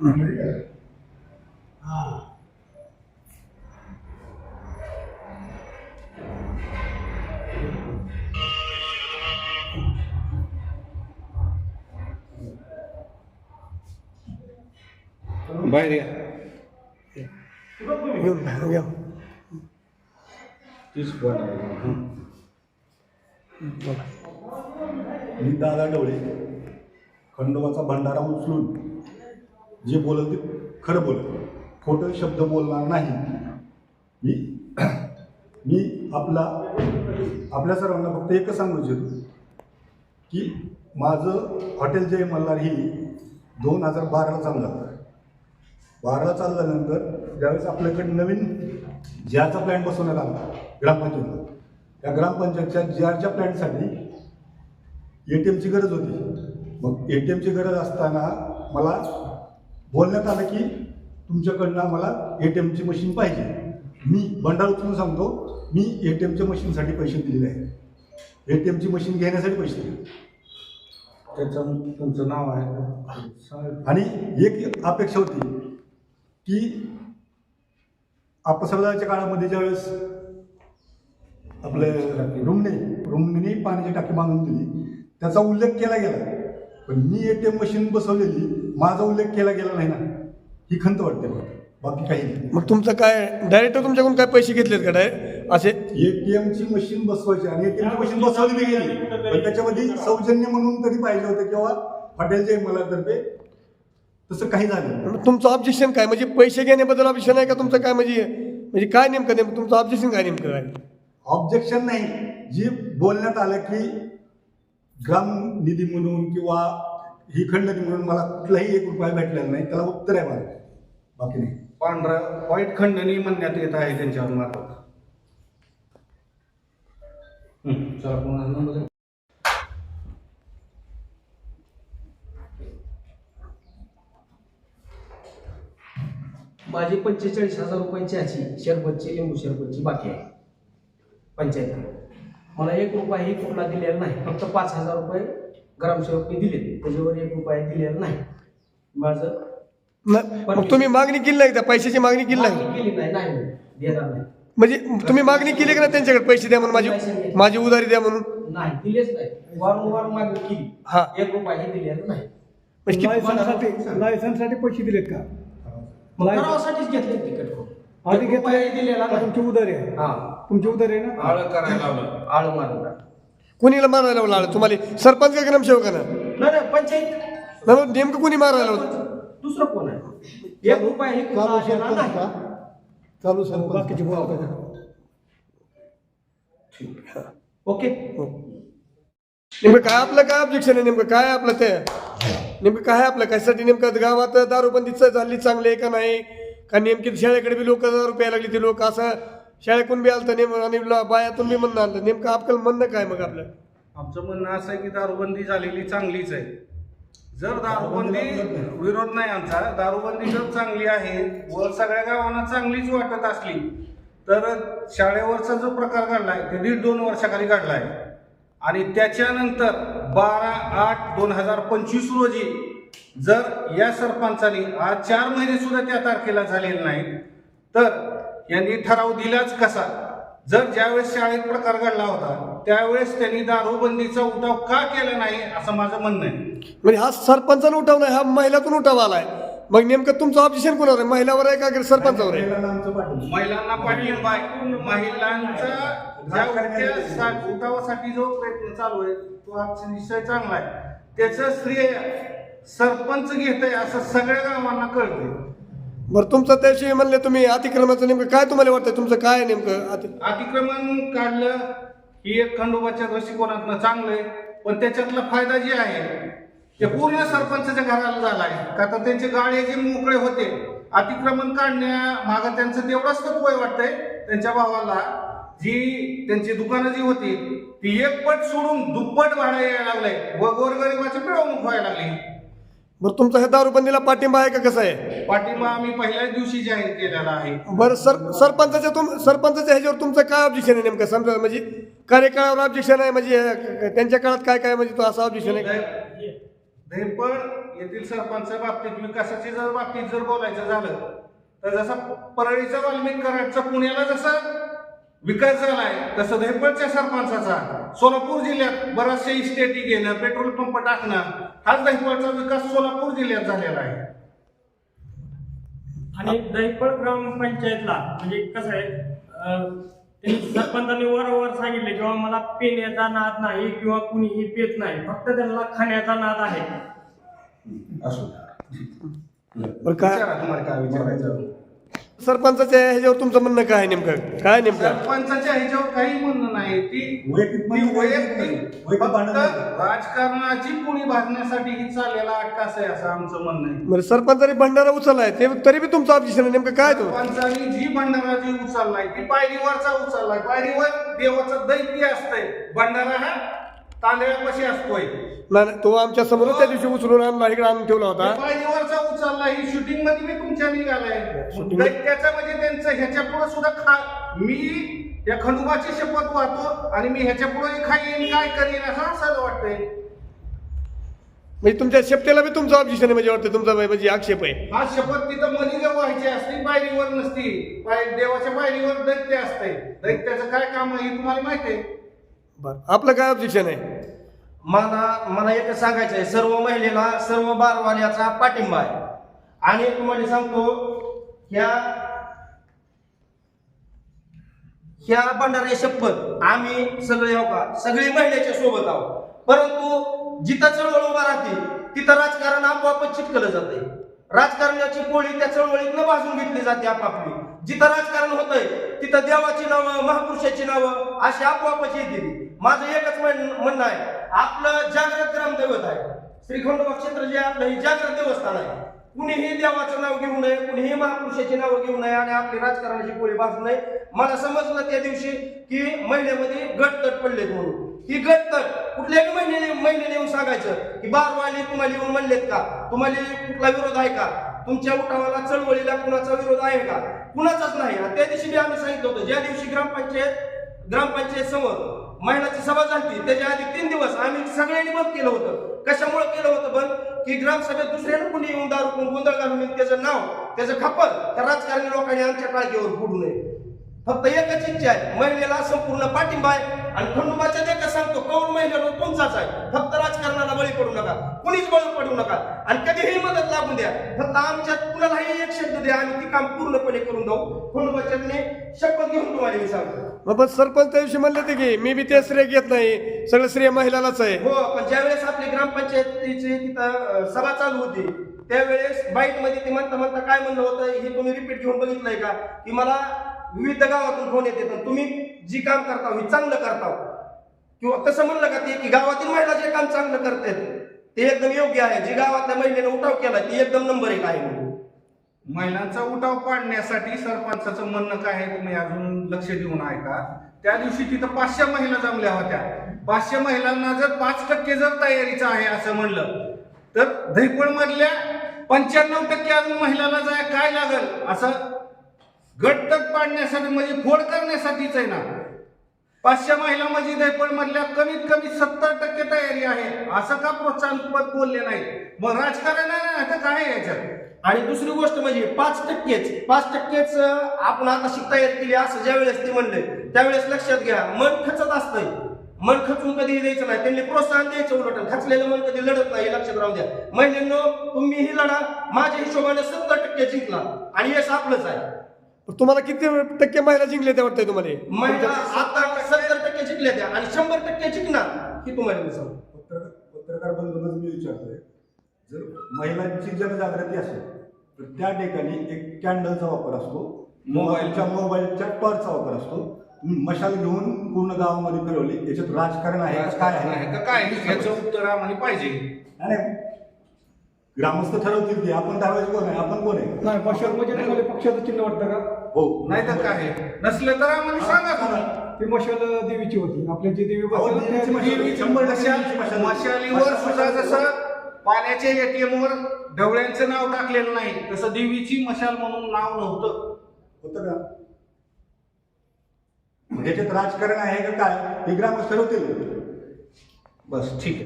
बाहेर या. घेऊन बाहेर घ्या तीच बोला. मी दादा डवळे खंडोबाचा भंडारा उचलून जे बोलत ते खरं बोलत खोटं शब्द बोलणार नाही. मी मी आपला आपल्या सर्वांना फक्त एकच सांगू इच्छितो की माझं हॉटेल जय मल्हार ही दोन हजार बाराला चालू झालं. बाराला चालू झाल्यानंतर ज्यावेळेस आपल्याकडे नवीन ज्याचा प्लॅन बसवण्यात आला ग्रामपंचायतला त्या ग्रामपंचायतच्या ज्याच्या प्लॅनसाठी ए टी एमची गरज होती. मग ए टी एमची गरज असताना मला बोलण्यात आलं की तुमच्याकडनं मला ए टी एमची मशीन पाहिजे. मी भंडार उचलून सांगतो मी ए टी एमच्या मशीनसाठी पैसे दिलेले आहेत. ए टी एमची मशीन घेण्यासाठी पैसे दिले. त्याचं तुमचं नाव आहे. आणि एक अपेक्षा होती की अपसर्गाच्या काळामध्ये ज्यावेळेस आपले रुमणे रुमणीने पाण्याची टाकी बांधून दिली त्याचा उल्लेख केला गेला. पण मी ए टी एम मशीन बसवलेली माझा उल्लेख केला गेला नाही ना ही खंत वाटते मला. बाकी काही नाही. मग तुमचं काय डायरेक्ट तुमच्याकडून काय पैसे घेतलेत का डायरेक्ट असे? एटीएम ची मशीन बसवायची आणि एटीएम ची मशीन बसवली बी गेली. पण त्याच्यामध्ये सौजन्य म्हणून तरी पाहिजे होतं किंवा हॉटेलच्या मला तर्फे तसं काही झालं. मग तुमचं ऑब्जेक्शन काय? म्हणजे पैसे घेण्याबद्दल ऑब्जेक्शन आहे का तुमचं काय? म्हणजे म्हणजे काय नेमकं नेमकं? तुमचं ऑब्जेक्शन काय नेमकं काय ऑब्जेक्शन नाही. जी बोलण्यात आलं की ग्राम निधी म्हणून किंवा ही खंडनी म्हणून मला कुठलाही एक रुपया भेटलेला नाही त्याला उत्तर आहे मला बाकी नाही. पांढरा वाईट खंडणी म्हणण्यात येत आहे त्यांच्यावर मार्फत. हं, चला पुन्हा नंबर द्या. माझी पंचेचाळीस हजार रुपयांची याची शरबतची लिंबू शरबतची बाकी आहे. पंचायत. मला एक रुपया ही कुठला दिलेला नाही फक्त पाच हजार रुपये ग्रामसेवकने दिले त्याच्यावर एक रुपया दिलेला नाही. माझं नाही, मग तुम्ही मागणी केली नाही त्या पैशाची मागणी केली नाही? मागणी केली नाही नाही देणार नाही. म्हणजे तुम्ही मागणी केली का नाही त्यांच्याकडे? पैसे द्या म्हणून माझी माझी उधारी द्या म्हणून? नाही दिलेच नाही. वारंवार मागणी केली. हा. एक रुपया ही दिलेला नाही. म्हणजे किती- लायसनसाठी लायसनसाठी पैसे दिलेत का? करावासाठीच घेतले तिकीट करून आधी एक रुपया घेतले दिलेला का नाही. तुमची उधारी आहे. हा. तुमची उधारी आहे ना? आळं करायला लावलं. आळू मारून कोणीला मारायला लावलं? तुम्हाला सरपंच का ग्रामसेवकानं? नाही नाही पंचायत. नेमकं कोणी मारायला लावलं? दुसरं कोण आहे? एक रुपया ही कुठला आलेला नाही चालू बाकीचे बोलत ओके. नेमकं काय आपलं काय ऑब्जेक्शन आहे नेमकं? काय आपलं ते? नेमकं काय आपलं? कशासाठी नेमकं गावात दारूबंदी च- झाली चांगली आहे का नाही? का नेमकी शाळेकडे बी लोक दारू प्यायला लागली ते लोक? असं शाळेतून बी आलं नेम आणि बायातून बी म्हणणं आलं. नेमकं आपलं म्हणणं काय मग आपलं? आमचं म्हणणं असं आहे की दारूबंदी झालेली चांगलीच आहे. जर दारूबंदी विरोध नाही आमचा दारूबंदी जर चांगली आहे व सगळ्या गावांना चांगलीच वाटत असली तर शाळेवरचा जो प्रकार घडलाय ते दीड दोन वर्षाखाली घडलाय. आणि त्याच्यानंतर बारा आठ दोन हजार पंचवीस रोजी जर या सरपंचाने आज चार महिने सुद्धा त्या तारखेला झालेले नाहीत तर यांनी ठराव दिलाच कसा? जर ज्यावेळेस शाळेत प्रकार घडला होता त्यावेळेस त्यांनी दारूबंदीचा उठाव का केला नाही असं माझं म्हणणं आहे. म्हणजे हा सरपंचानं उठाव नाही हा महिलातून उठाव आलाय मग नेमकं तुमचं ऑब्जेक्शन कोणावर आहे? महिलावर आहे का सरपंचावर आहे? महिलांना पाठिंबा आहे महिलांचा उठावासाठी जो प्रयत्न चालू आहे तो आजचा निश्चय चांगला आहे. त्याचं श्रेय सरपंच घेत आहे असं सगळ्या गावांना कळतंय. बरं तुमचं त्याविषयी म्हणले तुम्ही अतिक्रमणाचं नेमकं काय तुम्हाला वाटतं तुमचं काय नेमकं? अति अतिक्रमण काढलं ही एक खंडोबाच्या दृष्टिकोनातनं चांगलं आहे पण त्याच्यातला फायदा जे आहे ते पूर्ण सरपंचाच्या घराला झाला आहे. का तर त्यांचे गाडे जे मोकळे होते अतिक्रमण काढण्या मागं त्यांचं तेवढंच तर वय वाटतंय त्यांच्या भावाला जी त्यांची दुकानं जी होती ती एक पट सोडून दुप्पट भाडं यायला लागलंय. व गोरगरिबाची पिळवणूक व्हायला लागली. बरं तुमचा ह्या दारूबंदीला पाठिंबा आहे का? कसं आहे? पाठिंबा आम्ही पहिल्याच दिवशी जाहीर केलेला आहे. बरं सर सरपंचाच्या तुम सरपंचाच्या ह्याच्यावर तुमचं काय ऑब्जेक्शन आहे नेमकं? समजा म्हणजे कार्यकाळावर ऑब्जेक्शन आहे म्हणजे अं, त्यांच्या काळात काय काय म्हणजे तो असं ऑब्जेक्शन आहे? धैपळ येथील सरपंच बाबतीत विकासाची जर बाबतीत जर बोलायचं झालं तर जसा परळीचा वाल्मिक कराडचा पुण्याला जसा विकास झालाय तसं धैपळच्या सरपंचाचा सोलापूर जिल्ह्यात बराचशा इस्टेटी घेणं पेट्रोल पंप टाकणं हाच धैपळचा विकास सोलापूर जिल्ह्यात झालेला आहे. आणि दहिपळ ग्रामपंचायतला म्हणजे कसं आहे सरपंचांनी वारंवार सांगितले किंवा मला पिण्याचा नाद नाही किंवा कुणीही पेत नाही फक्त त्यांना खाण्याचा नाद आहे. असो काय? तुम्हाला काय विचारायचं सरपंचाच्या ह्याच्यावर तुमचं म्हणणं काय आहे नेमकं? काय नेमकं? सरपंचाच्या ह्याच्यावर काही म्हणणं नाही. ती वैयक्तिक ती भांडण वैयक्तिक वैयक्तिक फक्त भांडण नाही. राजकारणाची पुणी भाजण्यासाठी ही चाललेला अट्टास आहे असं आमचं म्हणणं आहे. बरं सरपंचाने भंडारा उचललाय ते तरी बी तुमचं ऑब्जेक्शन आहे. नेमकं काय तो? सरपंचानी जी भंडारा जी उचललाय ती पायरीवरचा उचललाय पायरीवर देवाचं दैत्य असतंय. भंडारा हा तांदळापाशी असतोय. नाही तो आमच्यासमोर त्या दिवशी उचलून आणला इकडे आणून ठेवला होता. पायरीवरचा उचलला ही शूटिंगमध्ये मी तुमच्या निघालाय Shooting- दैत्याचं म्हणजे त्यांचं ह्याच्या पुढे सुद्धा खा मी या खंडोबाची शपथ वाहतो आणि मी ह्याच्या पुढे खाईन काय करीन असं असं वाटतंय. म्हणजे तुमच्या शेपटेला बी तुमचं ऑब्जेक्शन आहे म्हणजे वाटतं तुमचा म्हणजे आक्षेप आहे. हा शपथ तिथं मनी व्हायची असती पायरीवर नसती. पाय देवाच्या पायरीवर दैत्य असते दैत्याचं काय काम आहे हे तुम्हाला माहिती आहे? बरं आपलं काय ऑब्जेक्शन आहे? मला मला एकच सांगायचं आहे. सर्व महिलेला सर्व बारवाल्याचा पाठिंबा आहे. आणि तुम्हाला सांगतो ह्या ह्या भंडाऱ्या शपथ आम्ही सगळे हो का सगळी महिलेच्या सोबत आहोत. परंतु जिथं चळवळ उभा राहते तिथं राजकारण आपोआपच चिटकलं जाते राजकारणाची पोळी त्या चळवळीतनं भाजून घेतली जाते आपापली. जिथं राजकारण होतंय तिथं देवाची नावं महापुरुषाची नावं अशी आपोआपच येते माझं एकच म्हण- म्हणणं आहे आपलं जागृत ग्रामदैवत आहे. श्री खंडोबा क्षेत्र जे आपलं हे जागृत देवस्थान आहे. कुणीही देवाचं नाव घेऊ नये कुणीही महापुरुषाची नावं घेऊ नये आणि आपली राजकारणाची पोळी भाजू नये. मला समजलं त्या दिवशी की महिन्यामध्ये गटतट पडलेत म्हणून. ही गटतट कुठल्याही महिन्याने महिन्याने येऊन सांगायचं की बारवाली तुम्हाला येऊन म्हणलेत का? तुम्हाला कुठला विरोध आहे का? तुमच्या उठावाला चळवळीला कुणाचा विरोध आहे का? कुणाचाच नाही. त्या दिवशी मी आम्ही सांगितलं होतं ज्या दिवशी ग्रामपंचायत ग्रामपंचायत समोर महिलाची सभा झाली त्याच्या आधी तीन दिवस आम्ही सगळ्यांनी बंद केलं होतं. कशामुळे केलं होतं बंद? की ग्रामसभेत दुसऱ्यानं कुणी येऊन दारू कोण गोंधळ घालून त्याचं नाव त्याचं खपत त्या राजकारणी लोकांनी आमच्या काळजीवर फोडू नये. फक्त एकच इच्छा आहे. महिलेला संपूर्ण पाठिंबा आहे. आणि खंडोबाच्या देखा सांगतो कौल महिलेला तुमचाच आहे. फक्त बळी पडू नका. कुणीच बळी पडू नका. आणि कधीही मदत लागून द्या. फक्त आमच्यात कुणालाही एक शब्द द्या आणि ती काम पूर्णपणे करून जाऊ. खंडोबाच्या शपथ घेऊन तुम्हाला मी सांगतो. बस सरपंच दिवशी म्हणले होते की मी बी ते श्रेय घेत नाही. सगळं श्रेय महिलालाच आहे. हो पण ज्यावेळेस आपली ग्रामपंचायतीची तिथं सभा चालू होती त्यावेळेस बाईटमध्ये ती म्हणता म्हणता काय म्हणलं होतं हे तुम्ही रिपीट घेऊन बघितलंय का? की मला विविध गावातून फोन येते पण तुम्ही जी काम करता हे चांगलं करता. किंवा तसं म्हणलं का ते की गावातील महिला जे काम चांगलं करतात ते एकदम योग्य आहे. जी गावातल्या महिलेने उठाव केला ती एकदम नंबर एक आहे. महिलांचा उठाव पाडण्यासाठी सरपंचाचं म्हणणं काय आहे तुम्ही अजून लक्ष देऊन ऐका. त्या दिवशी तिथं पाचशे महिला जमल्या होत्या. पाचशे महिलांना जर पाच टक्के जर तयारीचं आहे असं म्हणलं तर धैपळ मधल्या पंच्याण्णव टक्के अजून महिलाला जाय काय लागल? असं गटतट पाडण्यासाठी म्हणजे फोड करण्यासाठीच आहे ना. पाचशे महिला धैपळ मधल्या कमीत कमी सत्तर टक्के तयारी आहे. असं का प्रोत्साहनपद बोलले नाही? मग राजकारण आता काय याच्यात? आणि दुसरी गोष्ट म्हणजे पाच टक्केच पाच टक्केच आपण आता शिक तयार केली असं ज्या वेळेस ते म्हणले त्यावेळेस लक्षात घ्या मन खचत असतंय. मन खचून कधी द्यायचं नाही. त्यांनी प्रोत्साहन द्यायचं उलट खचलेलं मन कधी लढत नाही लक्षात राहू द्या. महिलांनो तुम्ही ही लढा माझ्या हिशोबाने सत्तर टक्के जिंकला. आणि यश आपलंच आहे. तुम्हाला किती टक्के महिला जिंकले ते वाटतंय तुम्हाला? महिला आता जिंकल्या त्या आणि शंभर टक्के जिंकणार ही तुम्हाला मी सांगतो. पत्रकार पत्रकार बंधूंनाच मी विचारतोय जर महिलांची जनजागृती असेल तर त्या ठिकाणी एक कॅन्डलचा वापर असतो मोबाईलच्या मोबाईलच्या टॉर्चचा वापर असतो. मशाल घेऊन पूर्ण गावामध्ये फिरवली याच्यात राजकारण आहे का काय आहे? का काय याचं उत्तर आम्हाला पाहिजे. नाही, नाही. ग्रामस्थ ठरवतील की आपण ठरवायचं कोण आहे आपण कोण आहे? नाही मशाल म्हणजे तुम्हाला पक्षाचं चिन्ह वाटतं का? हो. नाही तर काय? नसलं तर आम्हाला सांगा तुम्ही. ती मशाल देवीची होती. आपल्या जी देवी अहो, शंभर टक्के मशाल- मशाल- मशालीवर सुद्धा जसं पाण्याच्या एटीएम वर ढवळ्यांचं नाव टाकलेलं नाही तसं देवीची मशाल म्हणून नाव नव्हतं. होतं का? मग याच्यात राजकारण आहे का काय? हे ग्रामस्थ ठरवतील बस ठीक आहे.